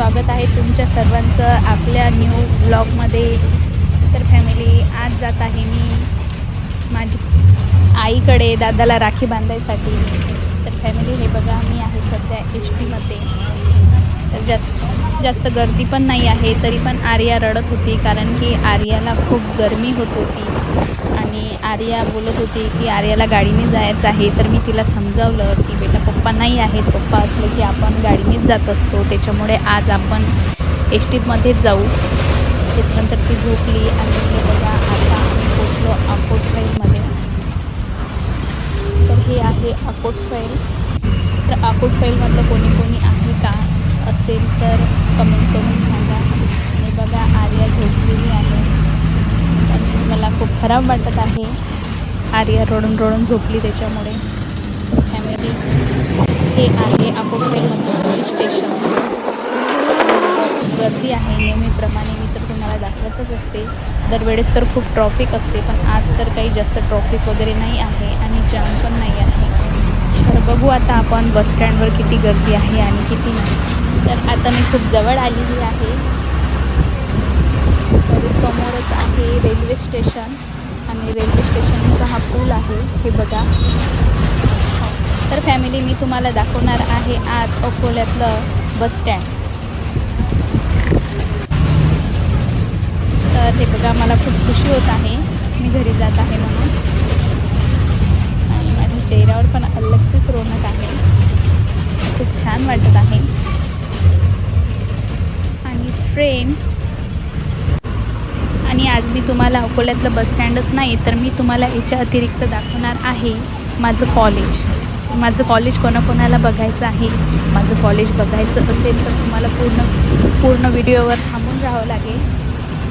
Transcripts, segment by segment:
स्वागत आहे तुमच्या सर्वांचं आपल्या न्यू ब्लॉगमध्ये तर फॅमिली आज जात आहे मी माझी आईकडे दादाला राखी बांधायसाठी. तर फॅमिली हे बघा मी आहे सध्या एस टीमध्ये तर जास्त जास्त गर्दी पण नाही आहे तरी पण आर्या रडत होती कारण की आर्याला खूप गरमी होत होती. आणि आर्या बोलत होती की आर्याला गाडीने जायचं आहे तर मी तिला समजावलं की बेटा पप्पा नाही आहेत पप्पा असले की आपण गाडीनेच जात असतो. त्याच्यामुळे आज आपण एस टीमध्येच जाऊ. त्याच्यानंतर ती झोपली आणि हे बघा आता आम्ही पोचलो अकोट फाईलमध्ये तर हे आहे अकोट फाईल तर अकोट फाईलमधलं कोणी कोणी आहे का असेल तर कमेंट करून सांगा. आणि बघा आर्या झोपलेली आहे आणि मला खूप खराब वाटत आहे. आर्या रडून रडून झोपली त्याच्यामुळे. फॅमिली हे आहे अकोट पोलीस स्टेशन. गर्दी आहे नेहमीप्रमाणे मी तर तुम्हाला दाखवतच असते. दरवेळेस तर खूप ट्रॉफिक असते पण आज तर काही जास्त ट्रॉफिक वगैरे नाही आहे आणि जाम पण नाही आहे. तर बघू आता आपण बसस्टँडवर किती गर्दी आहे आणि किती नाही. तर आता मी खूप जवळ आलेली आहे. तर समोरच आहे रेल्वे स्टेशन आणि रेल्वे स्टेशनचा हा पूल आहे हे बघा. तर फॅमिली मी तुम्हाला दाखवणार आहे आज अकोल्यातलं बस स्टँड तर हे बघा मला खूप खुशी होत आहे. मी घरी जात आहे म्हणून. आणि माझ्या चेहऱ्यावर पण अलगसेच रोनक आहे. खूप छान वाटत आहे. आणि फ्रेंड आणि आज मी तुम्हाला अकोल्यातलं बस स्टँडच नाही तर मी तुम्हाला याच्या अतिरिक्त दाखवणार आहे माझं कॉलेज माझं कॉलेज कोणाकोणाला बघायचं आहे? माझं कॉलेज बघायचं असेल तर तुम्हाला पूर्ण पूर्ण व्हिडिओवर थांबून राहावं लागेल.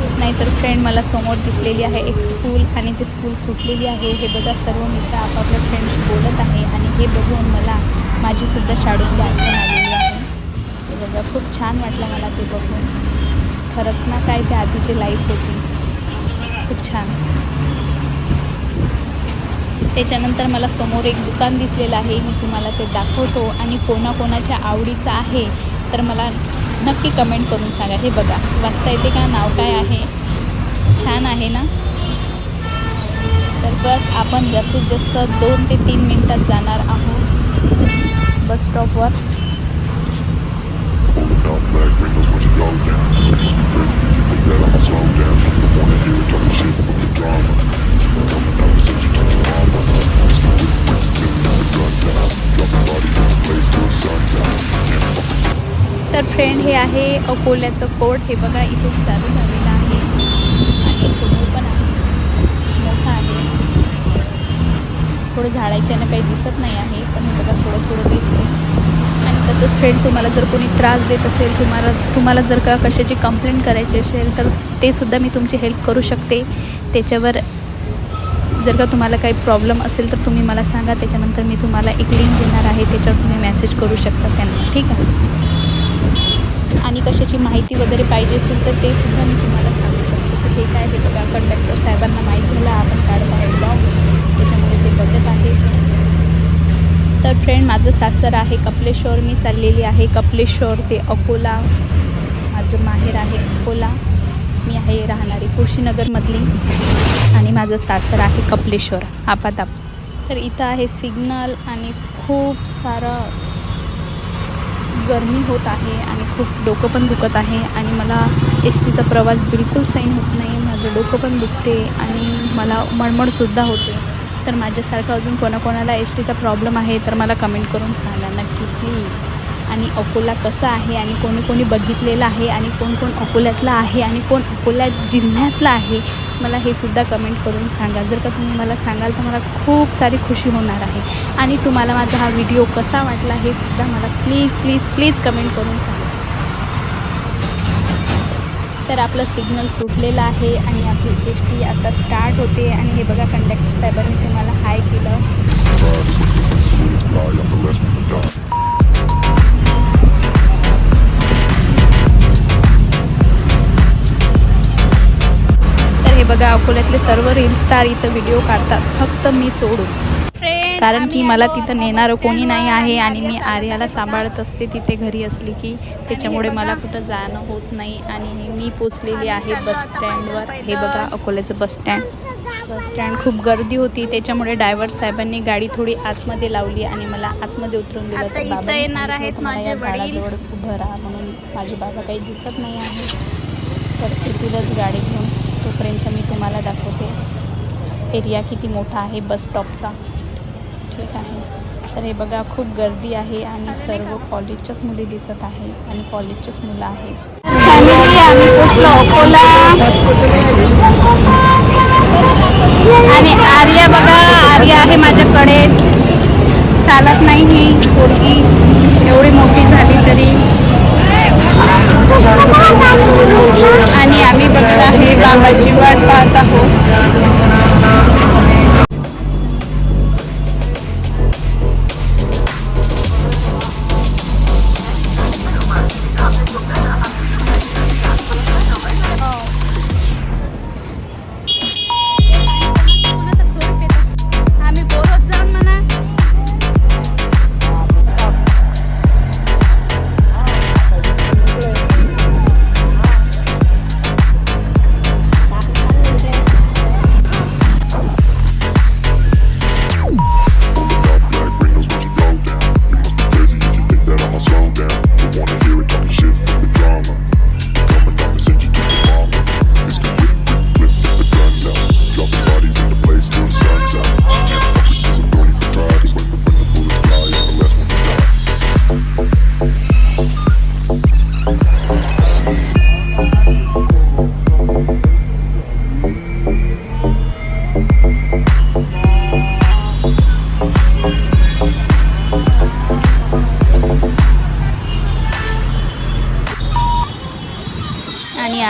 तेच नाही तर फ्रेंड मला समोर दिसलेली आहे एक स्कूल आणि ते स्कूल सुटलेली आहे. हे बघा सर्व मित्र आपापल्या फ्रेंडशी बोलत आहे आणि हे बघून मला माझीसुद्धा शाळेतली आठवण आलेली आहे. हे बघा खूप छान वाटलं मला ते बघून. खरंच ना काय ते आधीची लाईफ होती. खूप छान. त्याच्यानंतर मला समोर एक दुकान दिसलेलं आहे. मी तुम्हाला ते दाखवतो. आणि कोणाकोणाच्या आवडीचं आहे तर मला नक्की कमेंट करून सांगा. हे बघा वाचता येते का? नाव काय आहे? छान आहे ना? तर बस आपण जास्तीत जास्त दोन ते तीन मिनटात जाणार आहोत. बस स्टॉपवर Down black windows when you go down. Niggas be crazy, but you think that I'ma slow down. Don't wanna hear it talking shit from the drama. Coming out since you turn on. I'm still with friends, living on the gun down. Dropping bodies in place till sundown. तर friend हे आहे अकोल्याचं court हे बघा इथून चालू झालेलं आहे आणि समोर पण आहे मोठा आहे थोडं झाडाच्यानं काही दिसत नाही आहे पण हे बघा थोडं थोडं दिसते तसंच फ्रेंड तुम्हाला जर कोणी त्रास देत असेल तुम्हाला तुम्हाला जर का कशाची कंप्लेंट करायची असेल तर ते सुद्धा मी तुमची हेल्प करू शकते. त्याच्यावर जर का तुम्हाला काही प्रॉब्लेम असेल तर तुम्ही मला सांगा. त्याच्यानंतर मी तुम्हाला एक लिंक देणार आहे. त्याच्यावर तुम्ही मेसेज करू शकता त्यांना. ठीक आहे? आणि कशाची माहिती वगैरे पाहिजे असेल तर ते सुद्धा मी तुम्हाला सांगू शकते. तर हे काय हे बघा कंडक्टर साहेबांना माहीत झालं. आपण काढत आहे ब्लॉग त्याच्यामुळे ते बघत आहे. तर फ्रेंड माझं सासर आहे कपलेश्वर. मी चाललेली आहे कपलेश्वर ते अकोला. माझं माहेर आहे अकोला. मी आहे राहणारी कुशीनगरमधली. आणि माझं सासर आहे कपलेश्वर आपाताप. तर इथं आहे सिग्नल आणि खूप सारं गरमी होत आहे आणि खूप डोकं पण दुखत आहे. आणि मला एस टीचा प्रवास बिलकुल सैन होत नाही. माझं डोकं पण दुखते आणि मला मळमळसुद्धा होते. तर माझ्यासारखं अजून कोणाकोणाला एस टीचा प्रॉब्लेम आहे तर मला कमेंट करून सांगा नक्की प्लीज आणि अकोला कसं आहे आणि कोणी कोणी बघितलेलं आहे आणि कोण कोण अकोल्यातलं आहे आणि कोण अकोला जिल्ह्यातलं आहे मला हे सुद्धा कमेंट करून सांगा. जर का तुम्ही मला सांगाल तर मला खूप सारी खुशी होणार आहे. आणि तुम्हाला माझा हा व्हिडिओ कसा वाटला हे सुद्धा मला प्लीज प्लीज प्लीज कमेंट करून सांगा. तर आपलं सिग्नल सुटलेलं आहे आणि आपली एस टी आता स्टार्ट होते आणि हे बघा कंडक्टर साहेबांनी तुम्हाला हाय केलं. तर हे बघा अकोल्यातले सर्व रील स्टार इथं व्हिडिओ काढतात. फक्त मी सोडून. कारण की मला तिथं नेणारं कोणी नाही आहे आणि मी आर्याला सांभाळत असते तिथे घरी असली की त्याच्यामुळे मला कुठं जाणं होत नाही आणि मी पोचलेली आहे बस स्टँडवर. हे बघा अकोल्याचं बस स्टँड. बस स्टँड खूप गर्दी होती त्याच्यामुळे ड्रायव्हर साहेबांनी गाडी थोडी आतमध्ये लावली आणि मला आतमध्ये उतरून दिलं. तर बाबांनी येणार आहेत होतं मला माझे या वडील. झाडाजवळच उभं राहा म्हणून माझे बाबा काही दिसत नाही आहे तर येथीलच गाडी घेऊन तोपर्यंत मी तुम्हाला दाखवते. एरिया किती मोठा आहे बस स्टॉपचा. ठीक आहे. तर हे बघा खूप गर्दी आहे आणि सर्व कॉलेजच्याच मुली दिसत आहे आणि कॉलेजच्याच मुलं आहेत. फॅमिली आम्ही पोचलो अकोला. आणि आर्या बघा आर्या आहे माझ्याकडे. चालत नाही ही पोरगी. एवढी मोठी झाली तरी. आणि आम्ही बघत आहे बाबाची वाट पाहत आहोत.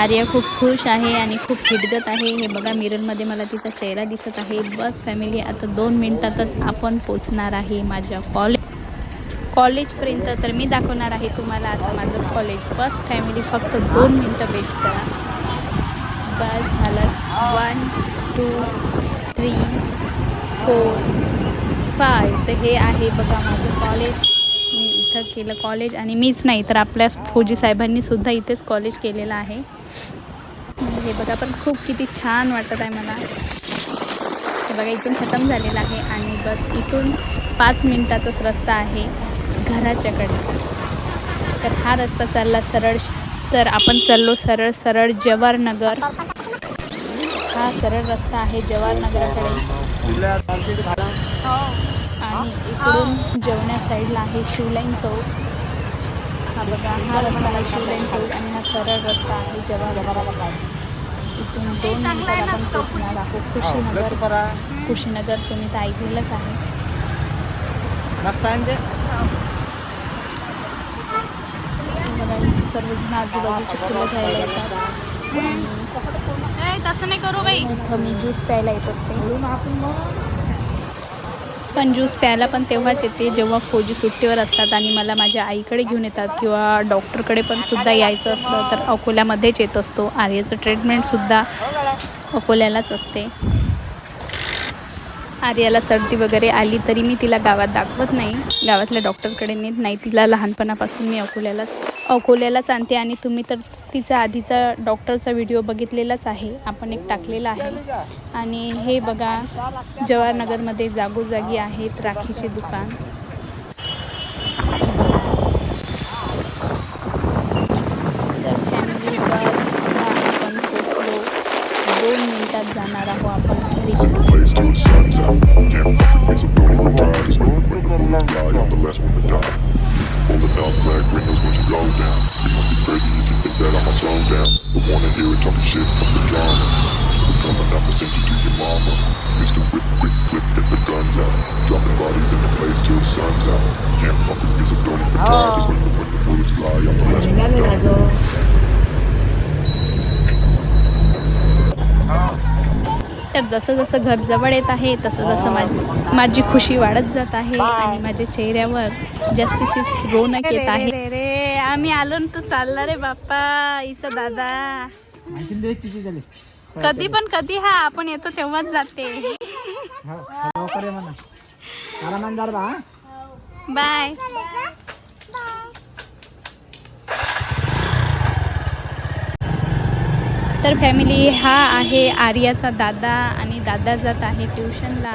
आर्या खूप खुश आहे आणि खूप हिडगत आहे. हे बघा मिररमध्ये मला तिचा चेहरा दिसत आहे. बस फॅमिली आता दोन मिनिटातच आपण पोचणार आहे माझ्या कॉलेज कॉलेजपर्यंत तर मी दाखवणार आहे तुम्हाला आता माझं कॉलेज बस फॅमिली फक्त दोन मिनटं वेट करा. बस झालं. One two three four five तर हे आहे बघा माझं कॉलेज इथं केलं कॉलेज आणि मीच नाही तर आपल्या फौजी साहेबांनी सुद्धा इथेच कॉलेज केलेलं आहे. हे बघा पण खूप किती छान वाटत आहे मला. हे बघा इथून खतम झालेलं आहे आणि बस इथून पाच मिनिटाचाच रस्ता आहे घराच्याकडे. तर हा रस्ता चालला सरळ तर आपण चाललो सरळ सरळ जवाहरनगर. हा सरळ रस्ता आहे जवाहरनगराकडे. हो. आणि इकडून जेवण्या साईडला आहे शिवलाईन चौक. हा बघा हा रस्ता आहे शिवलाईन चौक आणि हा सरळ रस्ता आहे जवाहरनगर इथून दोन मिनिटात आपण पोचणार आहोत. कुशीनगर कुशीनगर तुम्ही तर ऐकलेलंच आहे. हे सर्वजण आजूबाजूची फुलं घ्यायला येतात. तसं नाही करू बाई. इथं मी ज्यूस प्यायला येत असते. पण ज्यूस प्यायला पण तेव्हाच येते जेव्हा फौजी सुट्टीवर असतात आणि मला माझ्या आईकडे घेऊन येतात किंवा डॉक्टरकडे पण सुद्धा यायचं असलं तर अकोल्यामध्येच येत असतो. आर्याचं ट्रीटमेंटसुद्धा अकोल्यालाच असते. आर्याला सर्दी वगैरे आली तरी मी तिला गावात दाखवत नाही. गावातल्या डॉक्टरकडे नेत नाही. तिला लहानपणापासून मी अकोल्यालाच अकोल्यालाच आणते आणि तुम्ही तर तिचा आधीचा डॉक्टरचा व्हिडिओ बघितलेलाच आहे. आपण एक टाकलेला आहे. आणि हे बघा जवाहरनगरमध्ये जागोजागी आहेत राखीचे दुकान. I'ma slow down. Don't wanna hear it talking shit from the drama. Coming up and send you to your mama. Mr. Whip, whip, flip, get the guns out. Dropping bodies in the place till the sun's out. Can't fuck with music, don't even try. Just when the, when the bullets fly, I'm the last one to die. तर जसं जसं घर जवळ येत आहे तसं जसं माझी माझी खुशी वाढत जात आहे आणि माझ्या चेहऱ्यावर जास्तीशी रोनक येत आहे रे रे आम्ही आलो ना तू चालला रे बाप्पा हिचा दादा. किती झाले? कधी पण कधी हा आपण येतो तेव्हाच जाते. हा बाय. तर फॅमिली हा आहे आर्याचा दादा आणि दादा जात आहे ट्युशनला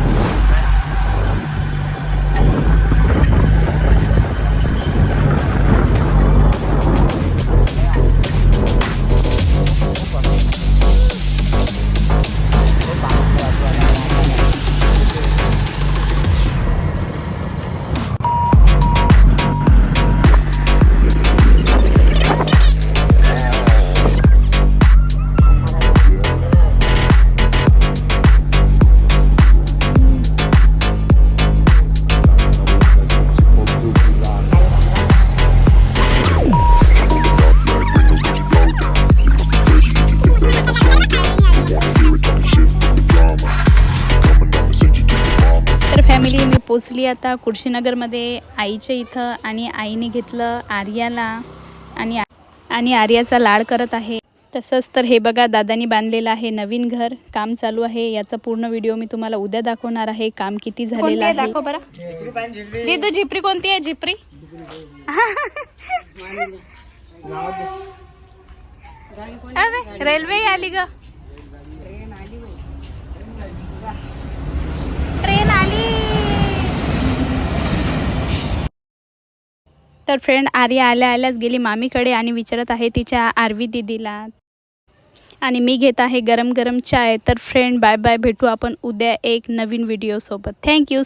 फॅमिली मी पोचली आता कुर्शीनगरमध्ये आईच्या इथं आणि आईने घेतलं आर्याला आणि आणि आर्याचा लाड करत आहे. तसंच तर हे बघा दादानी बांधलेलं आहे नवीन घर. काम चालू आहे. याचा पूर्ण व्हिडिओ मी तुम्हाला उद्या दाखवणार आहे. काम किती झालेलं आहे? दाखव बरं. दीदू झिपरी कोणती आहे? झिपरी? रेल्वे आली ग. ट्रेन आली. तर फ्रेंड आर्या आल्या आल्याच गेली मामीकडे आणि विचारत आहे तिच्या आरवी दिदीला. आणि मी घेत आहे गरम गरम चाय. तर फ्रेंड बाय बाय भेटू आपण उद्या एक नवीन व्हिडिओसोबत थँक्यू